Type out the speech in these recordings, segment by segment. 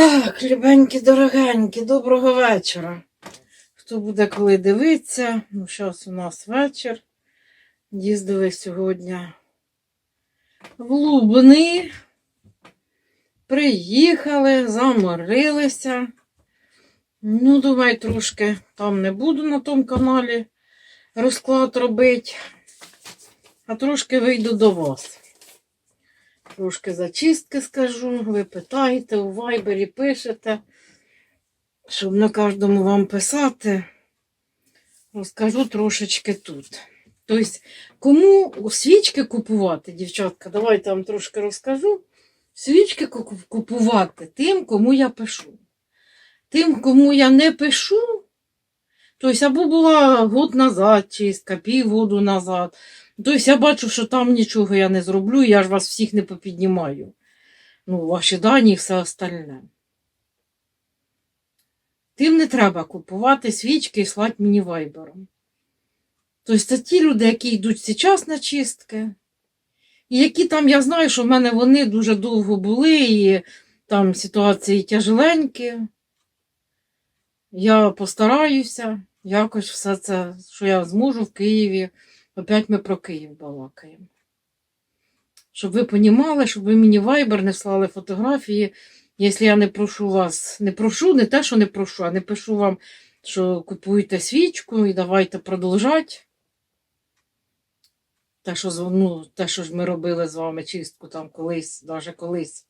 Так, любенькі, дорогенькі, доброго вечора. Хто буде коли дивитися? Ну, зараз у нас вечір. Їздили сьогодні в Лубни. Приїхали, заморилися. Ну, думаю, трошки там не буду на тому каналі розклад робити, а трошки вийду до вас. Трошки зачистки скажу, ви питаєте, у вайбері пишете, щоб на кожному вам писати. Розкажу трошечки тут. Тобто, кому свічки купувати, дівчатка, давайте вам трошки розкажу. Свічки купувати тим, кому я пишу. Тим, кому я не пишу, тобто, або була год назад чистка, півгоду назад. Тобто я бачу, що там нічого я не зроблю, я ж вас всіх не попіднімаю. Ну, ваші дані і все остальне. Тим не треба купувати свічки і слати мені вайбером. Тобто це ті люди, які йдуть зараз на чистки, і які там, я знаю, що в мене вони дуже довго були, і там ситуації тяжеленькі. Я постараюся якось все це, що я зможу в Києві. Опять ми про Київ балакаємо. Щоб ви понімали, щоб ви мені вайбер не слали фотографії. Якщо я не прошу вас, не прошу, не те, що не прошу, а не пишу вам, що купуйте свічку і давайте продовжати. Те, що, ну, те, що ж ми робили з вами чистку там колись, навіть колись.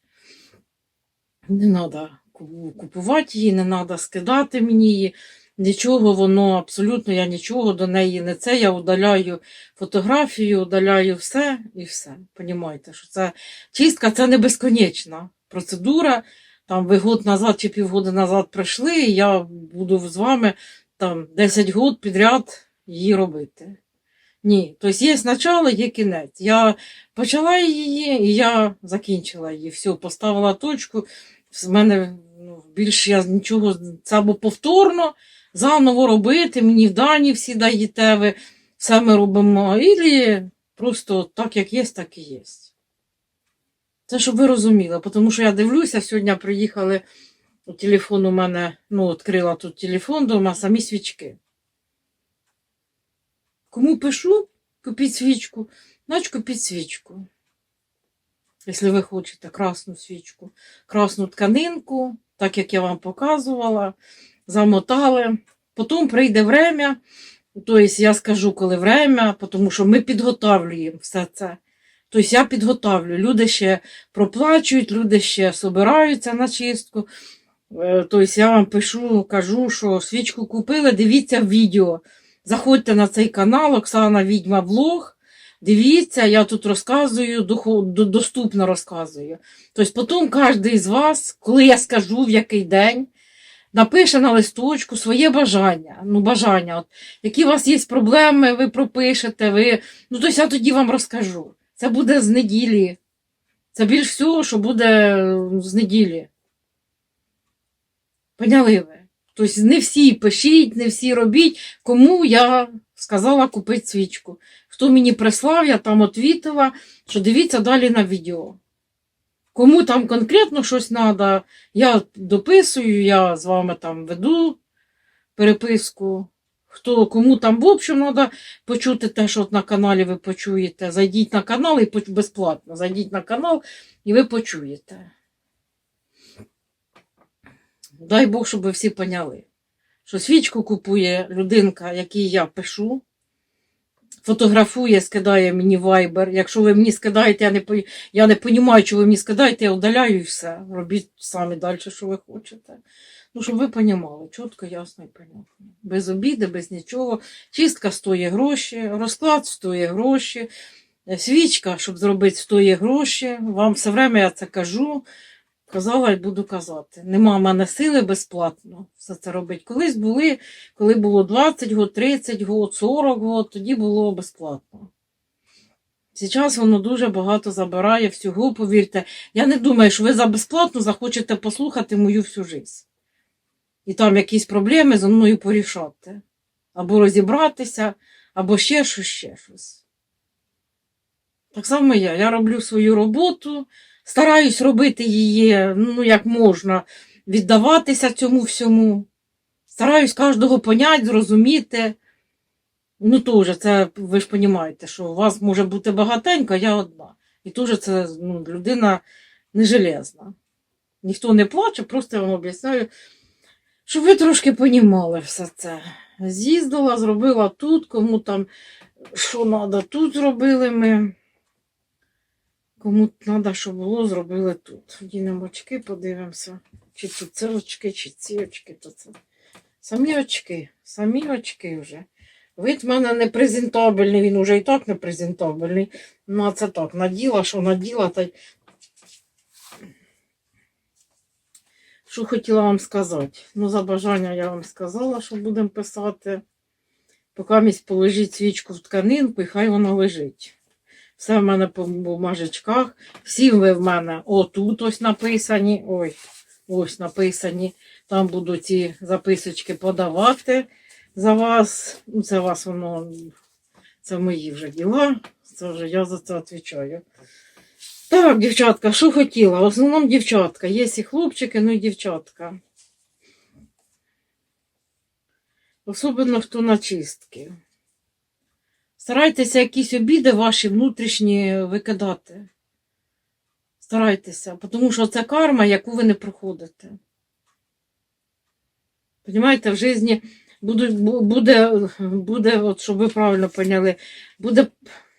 Не треба купувати її, не треба скидати мені її. Нічого воно абсолютно, я нічого до неї не це. Я удаляю фотографію, удаляю все і все. Понімаєте, що це чистка це не безконечна процедура. Там ви год назад чи півгода назад прийшли, і я буду з вами там 10 год підряд її робити. Ні, тобто є начало, є кінець. Я почала її і я закінчила її. Все, поставила точку. З мене більше я нічого або повторно заново робити, мені в дані всі даєте ви, все ми робимо, і просто так, як є, так і є. Це щоб ви розуміли, тому що я дивлюся, сьогодні приїхали, телефон у мене, ну, відкрила тут телефон дома, самі свічки. Кому пишу, купіть свічку, значить купіть свічку. Якщо ви хочете красну свічку, красну тканинку, так як я вам показувала, замотали. Потім прийде время, тобто я скажу, коли время, тому що ми підготовлюємо все це. Тобто я підготовлю. Люди ще проплачують, люди ще собираються на чистку. Е, Тобто я вам пишу, кажу, що свічку купили, дивіться відео. Заходьте на цей канал Оксана Відьма Влог. Дивіться, я тут розказую, доступно розказую. Тобто потім кожен з вас, коли я скажу, в який день, напише на листочку своє бажання. Ну, бажання. От, які у вас є проблеми, ви пропишете, ви. Ну, тобто я тоді вам розкажу. Це буде з неділі. Це більш всього, що буде з неділі. Поняли ви? Тобто не всі пишіть, не всі робіть, кому я сказала купити свічку. Хто мені прислав, я там відвітила, що дивіться далі на відео. Кому там конкретно щось треба, я дописую, я з вами там веду переписку. Хто, кому там в общем треба почути те, що на каналі ви почуєте. Зайдіть на канал і безплатно. Зайдіть на канал і ви почуєте. Дай Бог, щоб ви всі поняли, що свічку купує людинка, якій я пишу, фотографує, скидає мені вайбер. Якщо ви мені скидаєте, я не я не розумію, що ви мені скидаєте, я удаляю і все. Робіть самі далі, що ви хочете. Ну, щоб ви розуміли, чітко, ясно і понятно. Без обіди, без нічого. Чистка стоїть гроші, розклад стоїть гроші, свічка, щоб зробити, стоїть гроші. Вам все время я це кажу. Казала і буду казати. Нема в мене сили безплатно все це робити. Колись були, коли було 20 год, 30 год, 40 год, тоді було безплатно. Зараз воно дуже багато забирає всього, повірте. Я не думаю, що ви за безплатно захочете послухати мою всю життя. І там якісь проблеми зі мною порішати. Або розібратися, або ще щось, ще щось. Так само я. Я роблю свою роботу, стараюсь робити її, ну, як можна, віддаватися цьому всьому. Стараюсь кожного понять, зрозуміти. Ну, теж, це ви ж розумієте, що у вас може бути багатенько, я одна. І теж це ну, людина не железна. Ніхто не плаче, просто я вам об'ясняю, щоб ви трошки понімали все це. З'їздила, зробила тут, кому там що треба, тут зробили ми. Кому треба, щоб було, зробили тут. Дінемо очки, подивимося. Чи тут це очки, чи ці очки, то це. Самі очки, самі очки вже. Вид в мене не презентабельний, він уже і так не презентабельний. Ну, а це так, наділа, що наділа, та й. Що хотіла вам сказати? Ну, за бажання я вам сказала, що будемо писати. Поки місь положіть свічку в тканинку і хай вона лежить. Все в мене по бумажечках. Всі ви в мене отут ось написані. Ой, ось написані. Там буду ці записочки подавати за вас. Ну, Це вас воно. Це мої вже діла. Це вже я за це відповідаю. Так, дівчатка, що хотіла? В основному дівчатка. Є і хлопчики, ну і дівчатка. Особливо хто на чистки. Старайтеся якісь обіди ваші внутрішні викидати. Старайтеся, тому що це карма, яку ви не проходите. Понімаєте, в житті буде, буде, буде, от, щоб ви правильно поняли, буде,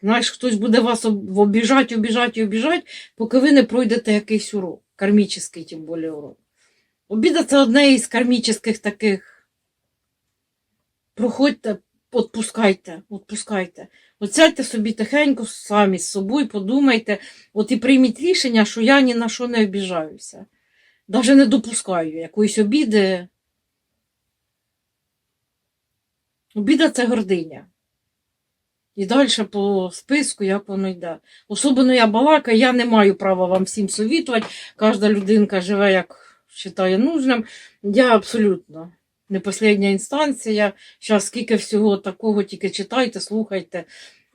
знаєш, хтось буде вас об- обіжати, обіжати, обіжати, поки ви не пройдете якийсь урок, кармічний, тим більше урок. Обіда це одне із кармічних таких. Проходьте, Отпускайте, отпускайте. От сядьте собі тихенько самі з собою, подумайте, от і прийміть рішення, що я ні на що не обіжаюся. Навіть не допускаю якоїсь обіди. Обіда це гординя. І далі по списку, як воно йде. Особливо я балакаю, я не маю права вам всім совітувати. Кожна людинка живе, як вважає нужним. Я абсолютно не последня інстанція. Зараз скільки всього такого тільки читайте, слухайте.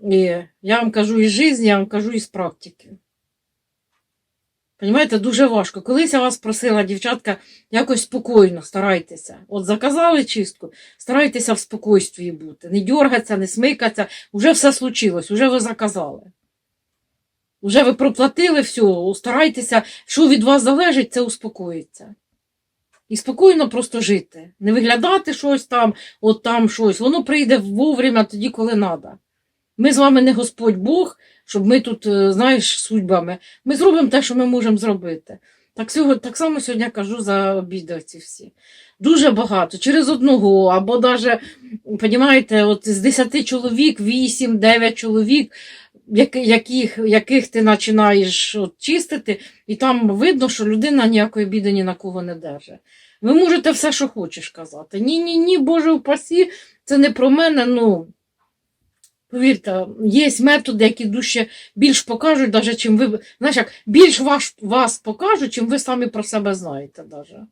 І я вам кажу із життя, я вам кажу із практики. Понімаєте, дуже важко. Колись я вас просила, дівчатка, якось спокійно старайтеся. От заказали чистку, старайтеся в спокійстві бути. Не дергатися, не смикатися. Уже все случилось, уже ви заказали. Уже ви проплатили все, старайтеся, що від вас залежить, це успокоїться. І спокійно просто жити. Не виглядати щось там, от там щось. Воно прийде вовремя тоді, коли треба. Ми з вами не Господь Бог, щоб ми тут, е, знаєш, судьбами. Ми зробимо те, що ми можемо зробити. Так, так само сьогодні кажу за обіди всі. Дуже багато, через одного, або навіть, розумієте, от з 10 чоловік, 8-9 чоловік, яких, яких ти починаєш от, чистити, і там видно, що людина ніякої біди ні на кого не держить. Ви можете все, що хочеш казати. Ні, ні, ні, Боже упасі, це не про мене. Ну, повірте, є методи, які дужче більш покажуть, даже, чим ви. Знаєш, як більш ваш, вас покажуть, чим ви самі про себе знаєте. Даже.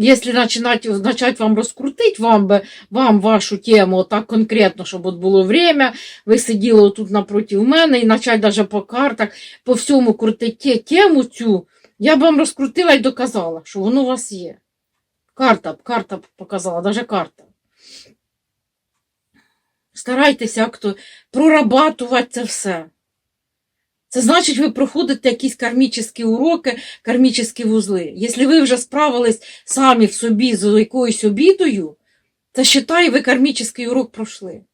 Якщо починати, почать вам розкрутити вам, вам вашу тему так конкретно, щоб от було время, ви сиділи тут напроти мене і почати даже по картах, по всьому крутити тему цю, я б вам розкрутила і доказала, що воно у вас є. Карта, карта показала, навіть карта. Старайтеся прорабатувати це все. Це значить, ви проходите якісь кармічні уроки, кармічні вузли. Якщо ви вже справились самі в собі з якоюсь обідою, це считай, ви кармічний урок пройшли.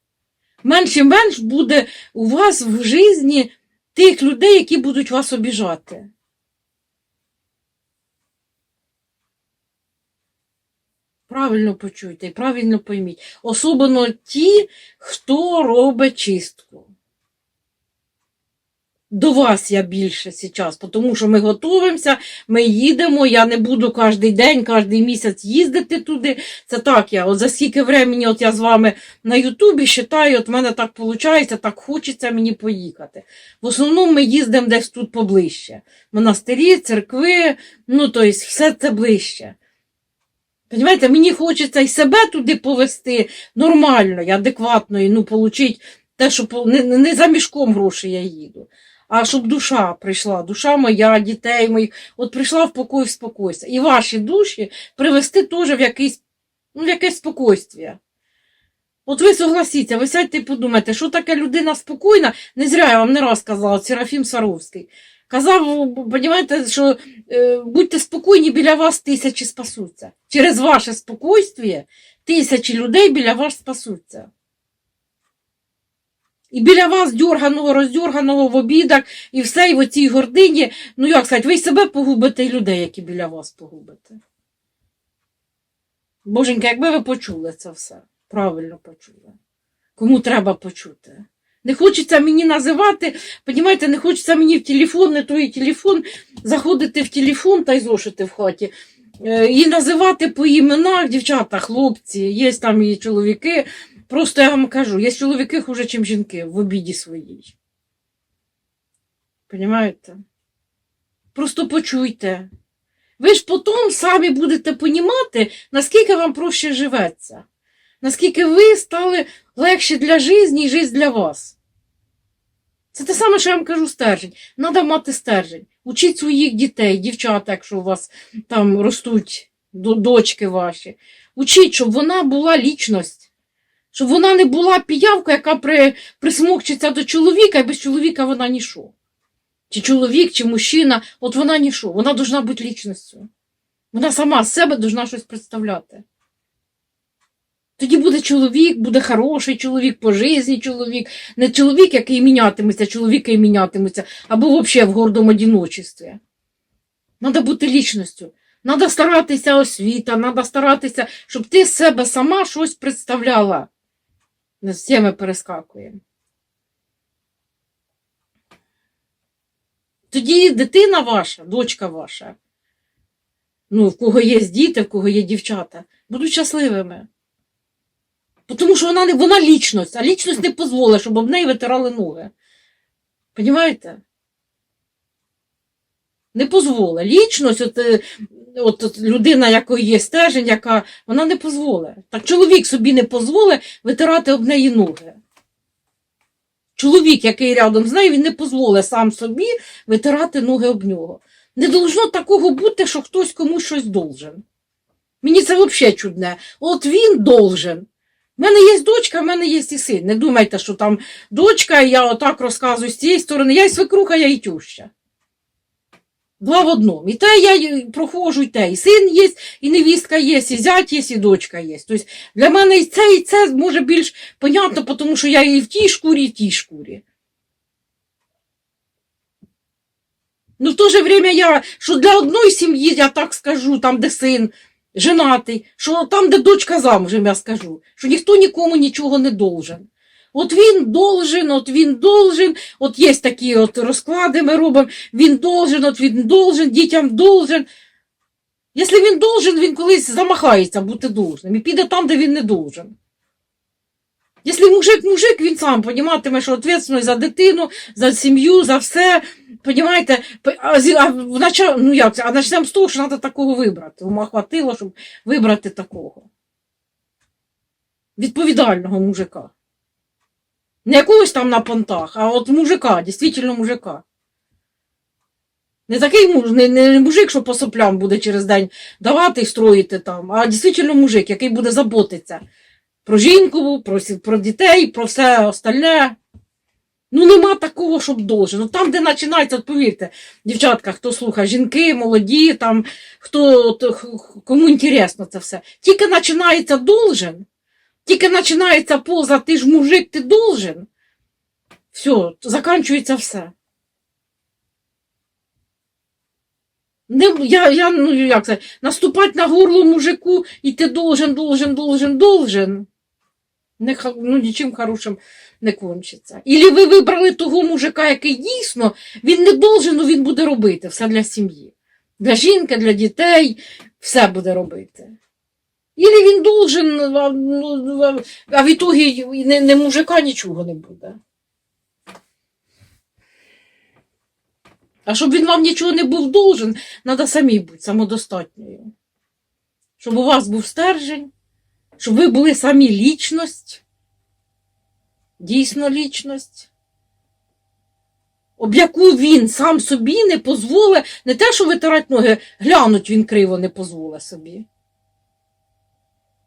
Менш і менш буде у вас в житті тих людей, які будуть вас обіжати. Правильно почуйте і правильно пойміть. Особливо ті, хто робить чистку. До вас я більше зараз, тому що ми готуємося, ми їдемо. Я не буду кожен день, кожен місяць їздити туди. Це так я. От за скільки времени от я з вами на Ютубі читаю, от в мене так виходить, так хочеться мені поїхати. В основному ми їздимо десь тут поближче. Монастирі, церкви, ну тобто все це ближче. Понимаєте, мені хочеться і себе туди повести нормально, адекватно, і ну, получить те, що не, не за мішком грошей я їду. А щоб душа прийшла, душа моя, дітей моїх, от прийшла в покой, в спокойся. І ваші душі привести теж в якийсь, ну, в якесь спокойствие. От ви согласіться, ви сядьте і подумайте, що таке людина спокійна, не зря я вам не раз казала, Серафім Саровський. Казав, розумієте, що е, будьте спокійні, біля вас тисячі спасуться. Через ваше спокійствие тисячі людей біля вас спасуться. І біля вас дьорганого, роздьорганого в обідах, і все, і в оцій гордині, ну як сказати, ви й себе погубите, і людей, які біля вас погубите. Боженька, якби ви почули це все, правильно почули. Кому треба почути. Не хочеться мені називати, понімаєте, не хочеться мені в телефон, не той телефон, заходити в телефон та й зошити в хаті. Е, І називати по іменах дівчата, хлопці, є там і чоловіки. Просто я вам кажу, є чоловіки хуже, ніж жінки в обіді своїй. Понімаєте? Просто почуйте. Ви ж потім самі будете понімати, наскільки вам проще живеться, наскільки ви стали легші для житті і життя для вас. Це те саме, що я вам кажу, стержень. Треба мати стержень. Учіть своїх дітей, дівчата, якщо у вас там ростуть дочки ваші. Учіть, щоб вона була лічність. Щоб вона не була піявка, яка при, присмокчиться до чоловіка, і без чоловіка вона ніщо. Чи чоловік, чи мужчина, от вона ніщо. Вона должна бути лічністю. Вона сама з себе должна щось представляти. Тоді буде чоловік, буде хороший чоловік, по житті чоловік, не чоловік, який мінятиметься, чоловік, який мінятиметься, або взагалі в гордому одиночестві. Треба бути лічністю. Треба старатися освіта, треба старатися, щоб ти себе сама щось представляла. З всіми перескакуємо. Тоді дитина ваша, дочка ваша, ну, в кого є діти, в кого є дівчата, будуть щасливими. Тому що вона вона лічність, а лічність не дозволить, щоб об неї витирали ноги. Понімаєте? Не дозволить. Лічність, от, е, от, от людина, якої є стержень, яка вона не дозволить. Так чоловік собі не дозволить витирати об неї ноги. Чоловік, який рядом з нею, він не дозволить сам собі витирати ноги об нього. Не должно такого бути, що хтось комусь щось должен. Мені це взагалі чудне. От він должен. У мене є дочка, в мене є і син. Не думайте, що там дочка, і я отак розказую з цієї сторони. Я і свекруха, я і тюща. Два в одному. І те я й проходжу, і те. І син є, і невістка є, і зять є, і дочка є. Тобто для мене і це, і це може більш понятно, тому що я і в тій шкурі, і в тій шкурі. Ну, в то же время я, що для одної сім'ї, я так скажу, там, де син женатий, що там, де дочка замужем, я скажу, що ніхто нікому нічого не должен. От він должен, от він должен, от є такі от розклади ми робимо, він должен, от він должен, дітям должен. Якщо він должен, він колись замахається бути должним і піде там, де він не должен. Якщо мужик мужик, він сам поніматиме, що відповідальність за дитину, за сім'ю, за все. Понімаєте, а, а, ну як це, а почнемо з того, що треба такого вибрати. Ума хватило, щоб вибрати такого. Відповідального мужика. Не якогось там на понтах, а от мужика, дійсно мужика. Не такий муж, не, не мужик, що по соплям буде через день давати і строїти там, а дійсно мужик, який буде заботитися про жінку, про, про дітей, про все остальне. Ну, нема такого, щоб должен. Ну, там, де починається, от повірте, дівчатка, хто слухає, жінки, молоді, там, хто, х- кому інтересно це все. Тільки починається должен, тільки починається поза, ти ж мужик, ти должен. Все, закінчується все. Не, я, я, ну, як це, наступати на горло мужику, і ти должен, должен, должен, должен. Не, ну, нічим хорошим не кончиться. Ілі ви вибрали того мужика, який дійсно він не должен, але він буде робити все для сім'ї. Для жінки, для дітей, все буде робити. Ілі він должен, а, ну, а в ітогі не, не мужика нічого не буде. А щоб він вам нічого не був должен, треба самі бути самодостатньою. Щоб у вас був стержень, щоб ви були самі лічність, дійсно лічність. об яку він сам собі не дозволить, не те, що витирати ноги, глянуть він криво не дозволить собі.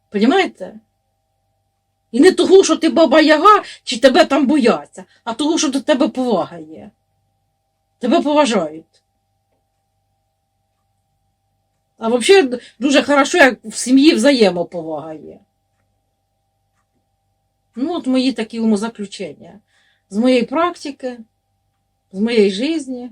Понімаєте? І не того, що ти баба Яга, чи тебе там бояться, а того, що до тебе повага є. Тебе поважають. А взагалі дуже хорошо, як в сім'ї взаємоповага є. Ну, от мої такі умозаключення. З моєї практики, з моєї житті.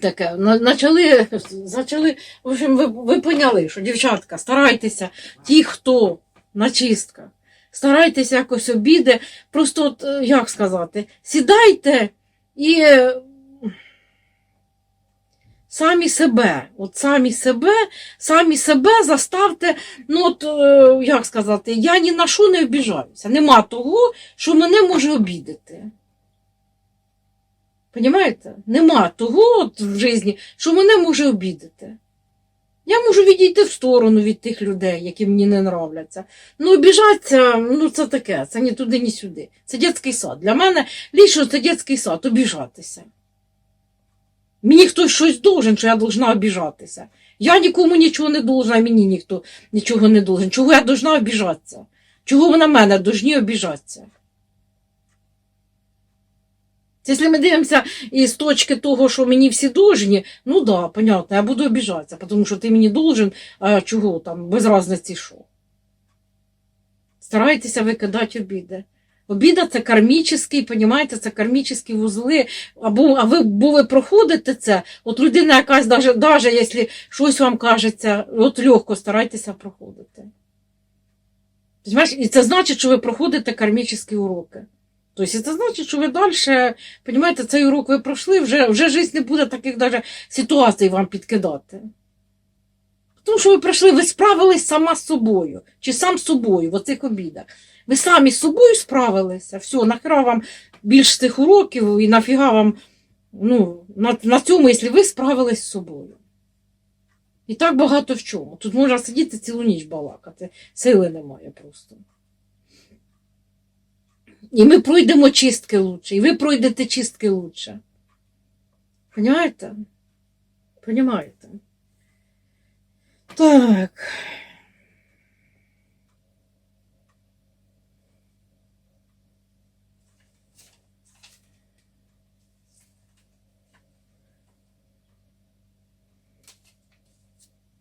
Таке, начали, почали, в общем, ви, ви поняли, що дівчатка, старайтеся, ті, хто на чистках, старайтеся якось обіди, просто, от, е, як сказати, сідайте і е, самі себе, от самі себе, самі себе заставте, ну от, е, як сказати, я ні на що не обіжаюся. Нема того, що мене може обідати. Понімаєте? Нема того от в житті, що мене може обідати. Я можу відійти в сторону від тих людей, які мені не нравляться. Ну, обіжатися, ну це таке, це ні туди, ні сюди. Це дитячий сад. Для мене лічно це дитячий сад, обіжатися. Мені хтось щось должен, що я должна обіжатися. Я нікому нічого не должна, і мені ніхто нічого не должен. Чого я должна обіжатися? Чого ви на мене должні обіжатися? Якщо ми дивимося із точки того, що мені всі должні, ну да, понятно, я буду обіжатися, тому що ти мені должен, а чого там, без разниці що. Старайтеся викидати обіди. Обіда це кармічний, понімаєте, це кармічні вузли. Або, а ви, бо ви проходите це, от людина якась, даже, даже якщо щось вам кажеться, от легко старайтеся проходити. І це значить, що ви проходите кармічні уроки. Тобто це значить, що ви далі, розумієте, цей урок ви пройшли, вже, вже життя не буде таких даже ситуацій вам підкидати. Тому що ви прийшли, ви справились сама з собою, чи сам з собою в оцих обідах. Ви самі з собою справилися, все, нахера вам більш цих уроків і нафіга вам ну, на, на цьому, якщо ви справились з собою. І так багато в чому. Тут можна сидіти цілу ніч балакати, сили немає просто. І ми пройдемо чистки лучше, і ви пройдете чистки лучше. Понимаєте? Понимаєте? Так.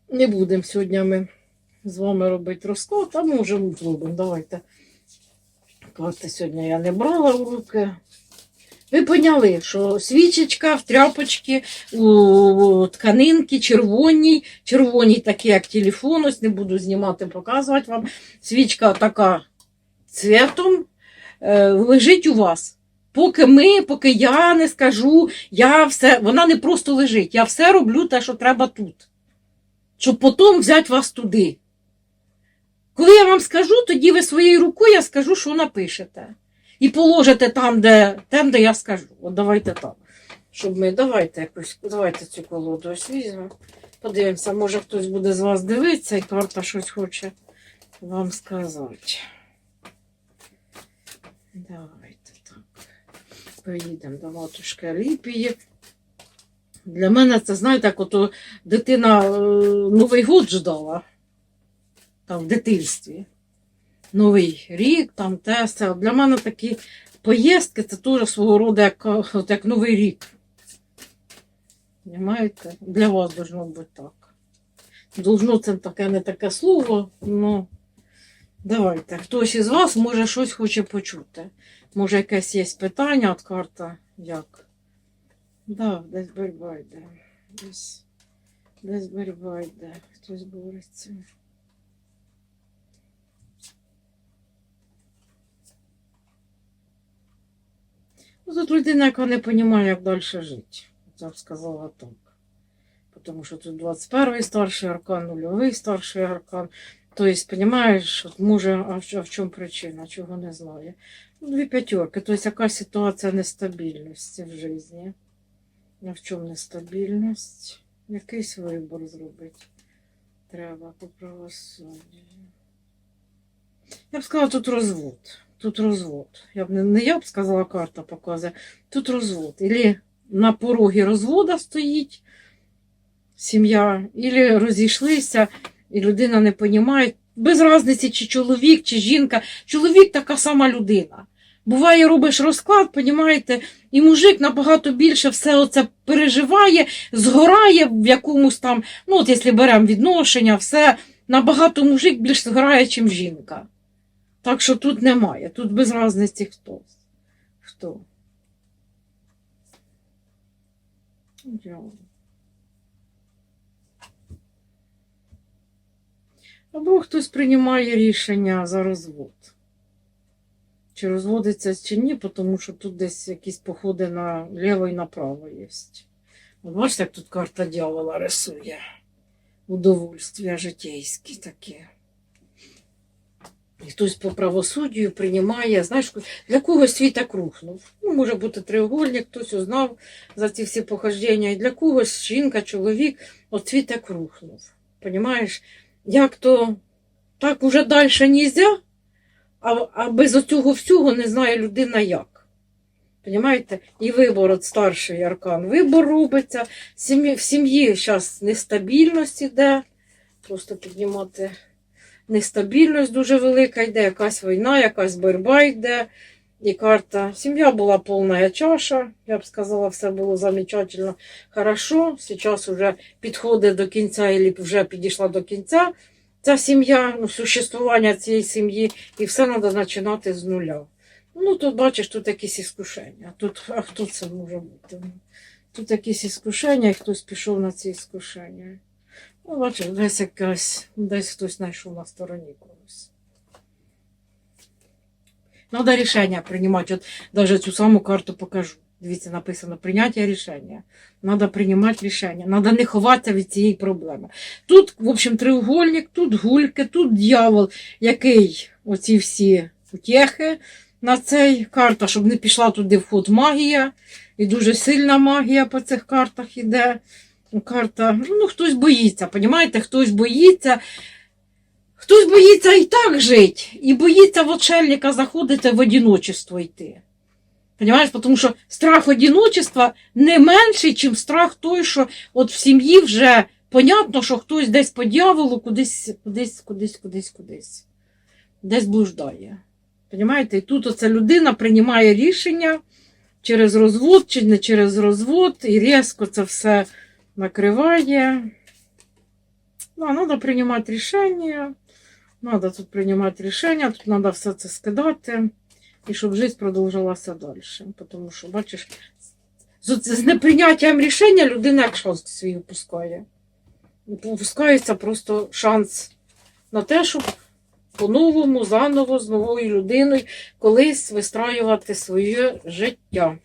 Не будемо сьогодні ми з вами робити розклад, а може зробимо. Давайте. Карти сьогодні я не брала в руки. Ви поняли, що свічечка в тряпочці, у тканинки червоній, червоній такі, як телефон, ось не буду знімати, показувати вам. Свічка така цвітом е, лежить у вас. Поки ми, поки я не скажу, я все, вона не просто лежить, я все роблю те, що треба тут. Щоб потім взяти вас туди. Коли я вам скажу, тоді ви своєю рукою я скажу, що напишете. І положите там, де, там, де я скажу. От давайте так. Щоб ми, давайте якось, давайте цю колоду ось візьмемо. Подивимося, може хтось буде з вас дивитися і карта щось хоче вам сказати. Давайте так. Поїдемо до матушки Аліпії. Для мене це, знаєте, як ото дитина е, Новий год ждала там в дитинстві. Новий рік, там те. Для мене такі поїздки це теж свого роду як, от як Новий рік. Понимаєте? Для вас должно бути так. Должно це таке не таке слово, ну давайте. Хтось із вас може щось хоче почути. Може, якесь є питання від карта, як? Да, десь боротьба йде. Десь, десь боротьба йде. Хтось бореться. Тут людина, яка не розуміє, як далі жити. Я б сказала так. Тому що тут 21 старший аркан, нульовий старший аркан. Тобто, розумієш, от може, а в, чому причина, чого не знає. Ну, Дві п'ятерки, тобто яка ситуація нестабільності в житті. А в чому нестабільність? Якийсь вибор зробити. Треба по правосуддю. Я б сказала, тут розвод. Тут розвод. Я б не, не я б сказала, карта показує. Тут розвод. Ілі на порогі розвода стоїть сім'я, ілі розійшлися, і людина не розуміє. Без різниці, чи чоловік, чи жінка. Чоловік така сама людина. Буває, робиш розклад, понімаєте, і мужик набагато більше все оце переживає, згорає в якомусь там, ну от якщо беремо відношення, все, набагато мужик більш згорає, ніж жінка. Так що тут немає, тут без різниці хто. Хто. Або хтось приймає рішення за розвод. Чи розводиться чи ні, тому що тут десь якісь походи наліво і направо є. Бачите, як тут карта дьявола рисує. Удовольствия житейські таке. Хтось по правосуддю приймає, знаєш, для когось світ так рухнув. Ну, може бути треугольник, хтось узнав за ці всі похождення. І для когось жінка, чоловік, от світ так рухнув. Понімаєш, як то так уже далі нельзя, а, а без оцього всього не знає людина як. Понімаєте? І вибор от старший аркан. Вибор робиться. В сім'ї зараз нестабільність іде. Просто піднімати нестабільність дуже велика йде, якась війна, якась боротьба йде. І карта. Сім'я була повна чаша. Я б сказала, все було замечательно, хорошо. Зараз вже підходить до кінця, і вже підійшла до кінця ця сім'я, ну, существування цієї сім'ї, і все треба починати з нуля. Ну, тут бачиш, тут якісь іскушення. Тут, а хто це може бути? Тут якісь іскушення, і хтось пішов на ці іскушення. Ну, бачиш, десь якась, десь хтось знайшов на стороні когось. Надо рішення приймати. От навіть цю саму карту покажу. Дивіться, написано прийняття рішення. Надо приймати рішення. Надо не ховатися від цієї проблеми. Тут, в общем, треугольник, тут гульки, тут дьявол, який оці всі утєхи на цей карта, щоб не пішла туди в ход магія. І дуже сильна магія по цих картах іде. Карта, ну, хтось боїться, понімаєте? Хтось боїться. Хтось боїться і так жити, і боїться в отшельника заходити в одиночество йти. Понимаєш, тому що страх одиночества не менший, ніж страх той, що от в сім'ї вже понятно, що хтось десь по дьяволу кудись, кудись, кудись, кудись, кудись, десь блуждає. Понимаєте? І тут оця людина приймає рішення через розвод чи не через розвод, і різко це все накриває. Ну, треба приймати рішення. Треба тут приймати рішення, тут треба все це скидати, і щоб життя продовжувалася далі. Тому що, бачиш, з неприйняттям рішення людина як шанс свій випускає. Випускається просто шанс на те, щоб по-новому, заново, з новою людиною колись вистраювати своє життя.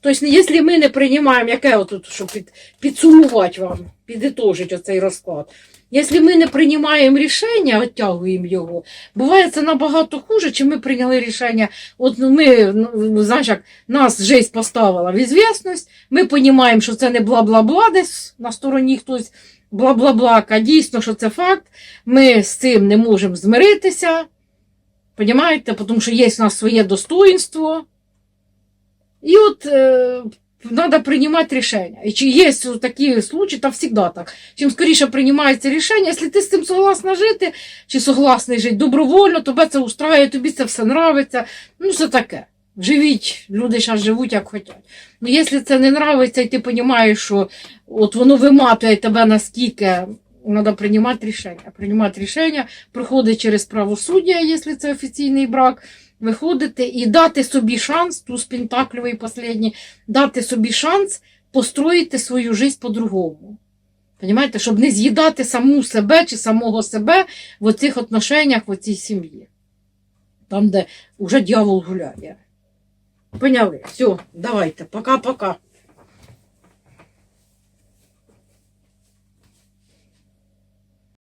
Тобто, якщо ми не приймаємо, яке отут, щоб під, підсумувати вам, підітожити оцей розклад. Якщо ми не приймаємо рішення, оттягуємо його, буває це набагато хуже, чи ми прийняли рішення. От ну, ми, ну, знаєш, як нас життя поставила в ізвісність, ми розуміємо, що це не бла-бла-бла десь на стороні хтось бла-бла-бла, а дійсно, що це факт. Ми з цим не можемо змиритися. Понімаєте? Тому що є в нас своє достоїнство. І от е, треба приймати рішення. І чи є такі случаї, та завжди так. Чим скоріше приймається рішення, якщо ти з цим согласна жити, чи согласний жити добровольно, тебе це устраює, тобі це все нравиться. Ну, це таке. Живіть, люди зараз живуть, як хочуть. Ну, якщо це не нравиться, і ти розумієш, що от воно виматує тебе наскільки, треба приймати рішення. Приймати рішення, проходить через правосуддя, якщо це офіційний брак, виходити і дати собі шанс, туз пентакльовий последній, дати собі шанс построїти свою життя по-другому. Понимаєте, щоб не з'їдати саму себе чи самого себе в оцих отношеннях, в оцій сім'ї. Там, де вже дьявол гуляє. Поняли? Все, давайте, пока-пока.